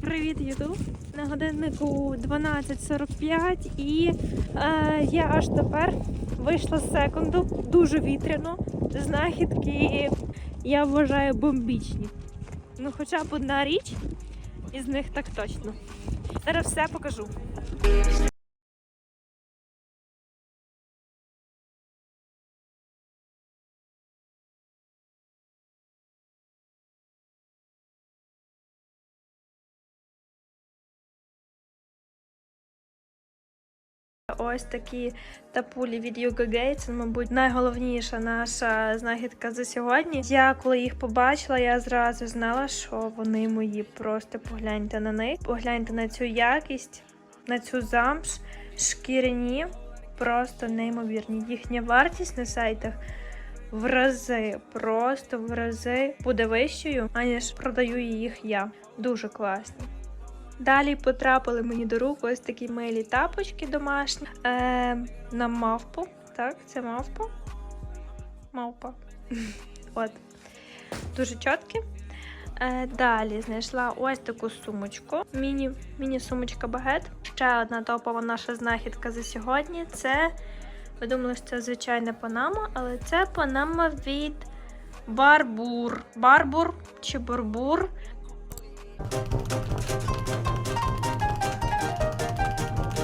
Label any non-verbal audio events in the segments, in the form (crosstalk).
Привіт, Ютуб! На годиннику 12.45 і е, я аж тепер вийшла з секунду, дуже вітряно. Знахідки я вважаю бомбічні. Ну, хоча б одна річ із них так точно. Зараз все покажу. Ось такі тапулі від Юго Гей. Це, мабуть, найголовніша наша знахідка за сьогодні. Я коли їх побачила, я зразу знала, що вони мої. Просто погляньте на них, погляньте на цю якість, на цю замш, шкіряні, просто неймовірні. Їхня вартість на сайтах. В рази, просто в рази буде вищою, аніж продаю їх я. Дуже класні. Далі потрапили мені до рук ось такі милі тапочки домашні е, на мавпу. Так, це мавпа. Мавпа. (laughs) От. Дуже чіткі. Е, далі знайшла ось таку сумочку. Міні, міні-сумочка багет. Ще одна топова наша знахідка за сьогодні. Це, ви думали, що це звичайна панама, але це панама від Барбур. Барбур чи Барбур.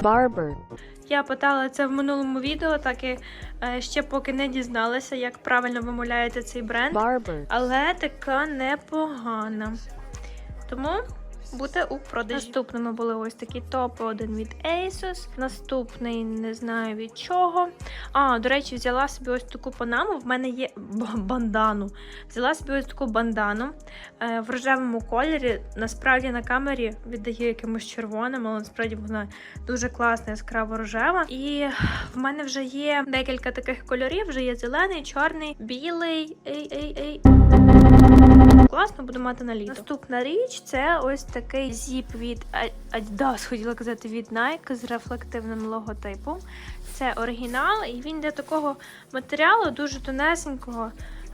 Barber. Я питала це в минулому відео, так і е, ще поки не дізналася, як правильно вимовляєте цей бренд. Barber. Але така непогана. Тому буде у продажі. Наступними були ось такі топи. Один від Asus, наступний не знаю від чого. А, до речі, взяла собі ось таку панаму. В мене є бандану. Взяла собі ось таку бандану е, в рожевому кольорі. Насправді на камері віддає якимось червоним, але насправді вона дуже класна, яскраво рожева. І в мене вже є декілька таких кольорів: вже є зелений, чорний, білий. Ей, ей, ей. Класно буду мати на літо. Наступна річ це ось такий зіп від Adidas, хотіла казати від Nike з рефлективним логотипом. Це оригінал, і він для такого матеріалу дуже тонесенького.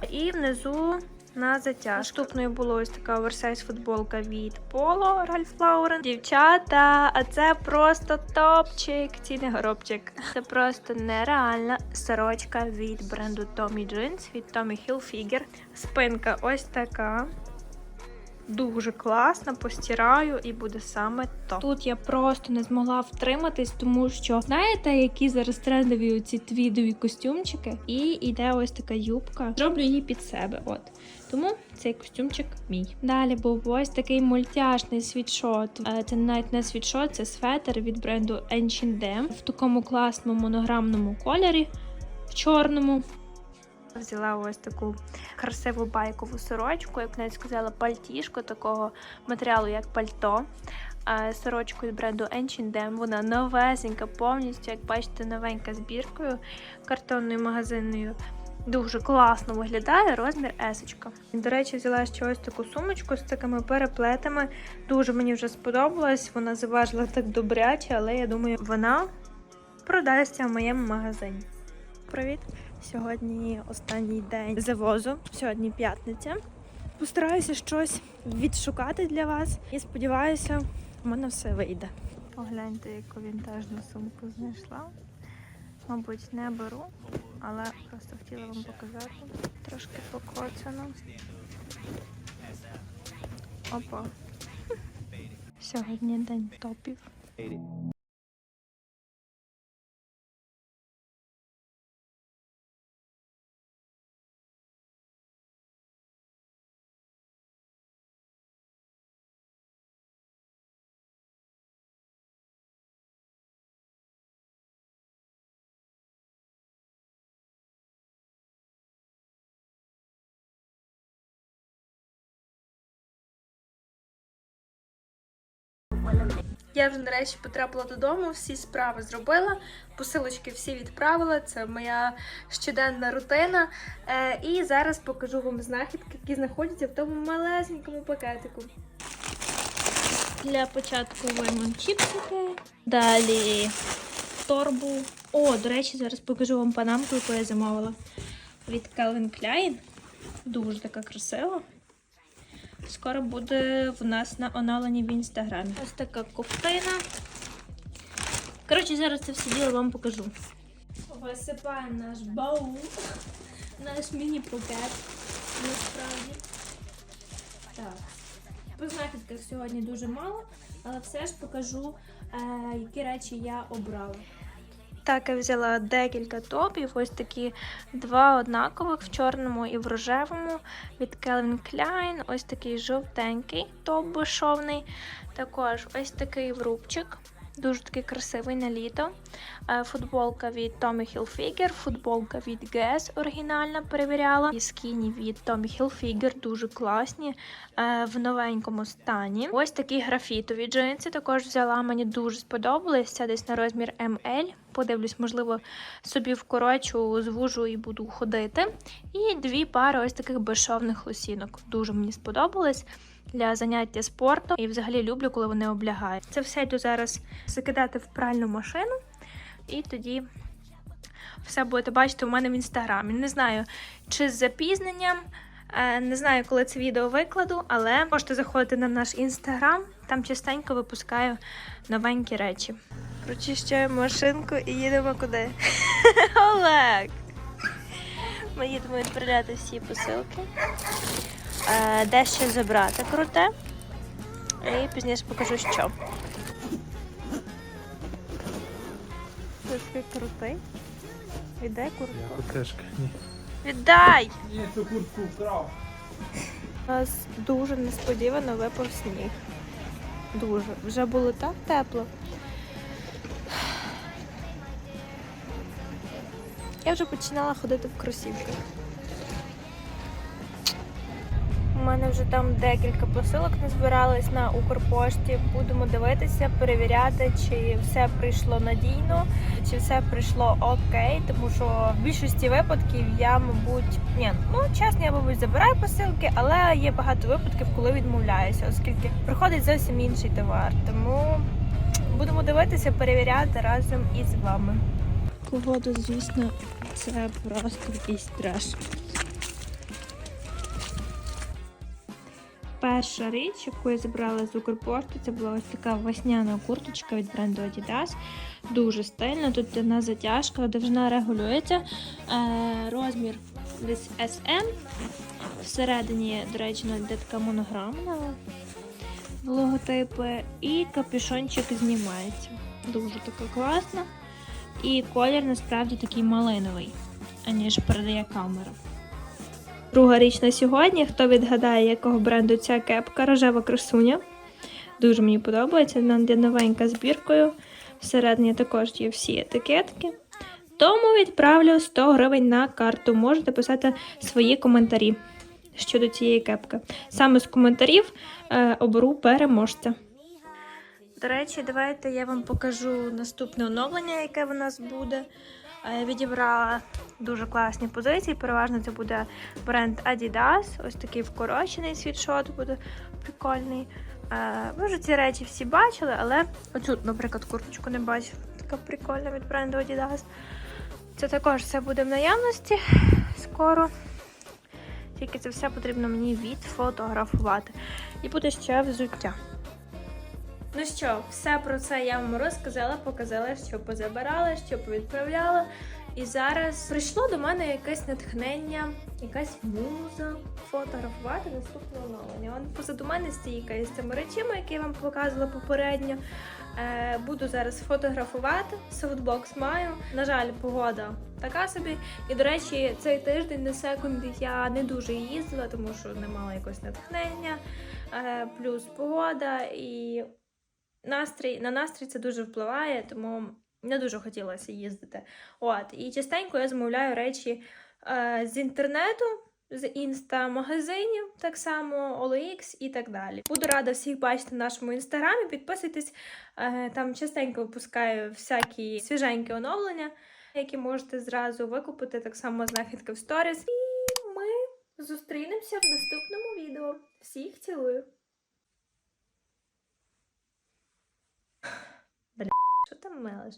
І внизу на затяжку. Наступною була ось така оверсайз футболка від Polo Ralph Lauren. Дівчата, а це просто топчик, ці не горобчик. Це просто нереальна сорочка від бренду Tommy Jeans, від Tommy Hilfiger. Спинка ось така. Дуже класна, постираю і буде саме то. Тут я просто не змогла втриматись, тому що знаєте, які зараз трендові оці твідові костюмчики, і йде ось така юбка. Зроблю її під себе. От тому цей костюмчик мій. Далі був ось такий мультяшний світшот. Е, Це навіть не світшот, це светер від бренду H&M в такому класному монограмному кольорі, в чорному. Взяла ось таку красиву байкову сорочку, як навіть сказала, пальтішко такого матеріалу, як пальто. Сорочку від бренду H&M. Вона новесенька, повністю, як бачите, новенька збіркою картонною магазинною. Дуже класно виглядає розмір есочка. До речі, взяла ще ось таку сумочку з такими переплетами. Дуже мені вже сподобалась. Вона заважила так добряче, але я думаю, вона продасться в моєму магазині. Привіт! Сьогодні останній день завозу. Сьогодні п'ятниця. Постараюся щось відшукати для вас і сподіваюся, в мене все вийде. Погляньте, яку вінтажну сумку знайшла. Мабуть, не беру, але просто хотіла вам показати. Трошки покоцано. Опа. Сьогодні день топів. Я вже нарешті потрапила додому, всі справи зробила, посилочки всі відправила. Це моя щоденна рутина. Е, і зараз покажу вам знахідки, які знаходяться в тому малесенькому пакетику. Для початку виймемо чіпсики. Далі торбу. О, до речі, зараз покажу вам панамку, яку я замовила від Calvin Klein. Дуже така красива. Скоро буде в нас на оновленні в інстаграмі. Ось така ковтина. Коротше, зараз це все діло вам покажу. Висипаємо наш баул, наш міні-пакет. Насправді. Так. По знахідках сьогодні дуже мало, але все ж покажу, е, які речі я обрала. Так, я взяла декілька топів, ось такі два однакових в чорному і в рожевому від Calvin Klein. Ось такий жовтенький топ бушовний. Також ось такий врубчик. Дуже такий красивий на літо. Е, Футболка від Tommy Hilfiger, футболка від Guess оригінальна перевіряла. І скіні від Tommy Hilfiger дуже класні е, в новенькому стані. Ось такі графітові джинси також взяла. Мені дуже сподобались. Це десь на розмір ML. Подивлюсь, можливо, собі вкорочу, звужу і буду ходити. І дві пари ось таких безшовних лосінок. Дуже мені сподобались для заняття спортом. І взагалі люблю, коли вони облягають. Це все йду зараз закидати в пральну машину, і тоді все будете бачити у мене в інстаграмі. Не знаю, чи з запізненням. е, Не знаю, коли це відео викладу, але можете заходити на наш інстаграм, там частенько випускаю новенькі речі. Прочищаємо машинку і їдемо куди? (laughs) Олег! Ми їдемо відправляти всі посилки. Е, Дещо забрати круте. І пізніше покажу, що. Такий крутий. Віддай куртку. Я кешка. Ні. Віддай! Ні, цю куртку вкрав. У нас дуже несподівано випав сніг. Дуже. Вже було так тепло. Я вже починала ходити в кросівках. У мене вже там декілька посилок назбирались на Укрпошті. Будемо дивитися, перевіряти, чи все прийшло надійно, чи все прийшло окей. Тому що в більшості випадків я, мабуть, ні, ну чесно, я мабуть забираю посилки, але є багато випадків, коли відмовляюся, оскільки приходить зовсім інший товар. Тому будемо дивитися, перевіряти разом із вами. Погода, звісно, це просто якийсь треш. Перша річ, яку я забрала з Укрпошти, це була ось така весняна курточка від бренду Adidas. Дуже стильна. Тут одна затяжка, довжина регулюється. Е, розмір десь SM. Всередині, до речі, навіть де така монограма в логотипи. І капюшончик знімається. Дуже така класна. І колір насправді такий малиновий, аніж передає камера. Друга річ на сьогодні. Хто відгадає, якого бренду ця кепка рожева красуня. Дуже мені подобається. Вона новенька збіркою. Всередині також є всі етикетки. Тому відправлю 100 гривень на карту. Можете писати свої коментарі щодо цієї кепки. Саме з коментарів е, оберу переможця. До речі, давайте я вам покажу наступне оновлення, яке в нас буде. Е, Відібрала дуже класні позиції. Переважно це буде бренд Adidas. Ось такий вкорочений світшот буде прикольний. Е, Ви вже ці речі всі бачили, але оцю, наприклад, курточку не бачив. Така прикольна від бренду Adidas. Це також все буде в наявності скоро. Тільки це все потрібно мені відфотографувати. І буде ще взуття. Ну що, все про це я вам розказала, показала, що позабирала, що повідправляла. І зараз прийшло до мене якесь натхнення, якась муза фотографувати наступне оновлення. Он позаду мене стійка з цими речами, які я вам показувала попередньо. Е, буду зараз фотографувати. Софтбокс маю. На жаль, погода така собі. І, до речі, цей тиждень на секунди я не дуже їздила, тому що не мала якогось натхнення. Е, плюс погода і настрій на настрій це дуже впливає, тому не дуже хотілося їздити. От, і частенько я замовляю речі е, з інтернету, з інста-магазинів, так само OLX і так далі. Буду рада всіх бачити в нашому інстаграмі. Підписуйтесь, е, там частенько випускаю всякі свіженькі оновлення, які можете зразу викупити, так само знахідки в сторіс. І ми зустрінемося в наступному відео. Всіх цілую! Що там мелиш?